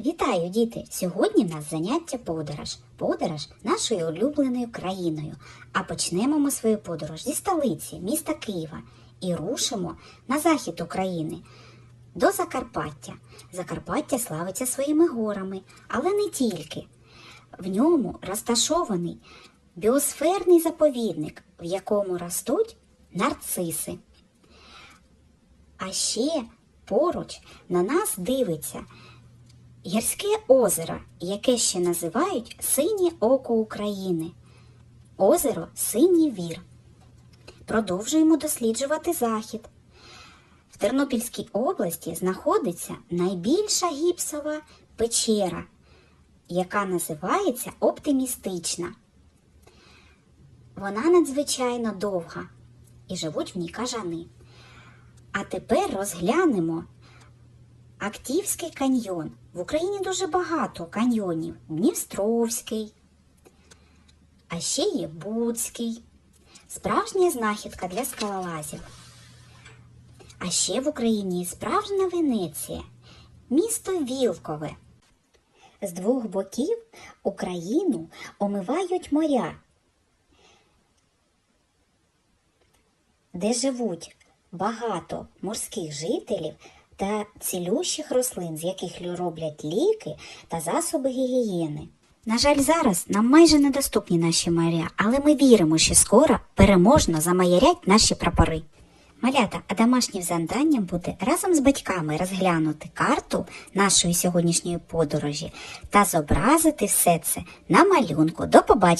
Вітаю, діти! Сьогодні в нас заняття подорож. Подорож нашою улюбленою країною. А почнемо ми свою подорож зі столиці, міста Києва, і рушимо на захід України до Закарпаття. Закарпаття славиться своїми горами, але не тільки. В ньому розташований біосферний заповідник, в якому ростуть нарциси. А ще поруч на нас дивиться гірське озеро, яке ще називають Синє Око України. Озеро Синій Вір. Продовжуємо досліджувати захід. В Тернопільській області знаходиться найбільша гіпсова печера, яка називається оптимістична. Вона надзвичайно довга і живуть в ній кажани. А тепер розглянемо Актівський каньйон. В Україні дуже багато каньйонів. Дністровський, а ще є Буцький. Справжня знахідка для скалолазів. А ще в Україні справжня Венеція, місто Вілкове. З двох боків Україну омивають моря, де живуть багато морських жителів та цілющих рослин, з яких роблять ліки та засоби гігієни. На жаль, зараз нам майже недоступні наші моря, але ми віримо, що скоро переможно замаярять наші прапори. Малята, а домашнім завданням буде разом з батьками розглянути карту нашої сьогоднішньої подорожі та зобразити все це на малюнку. До побачення!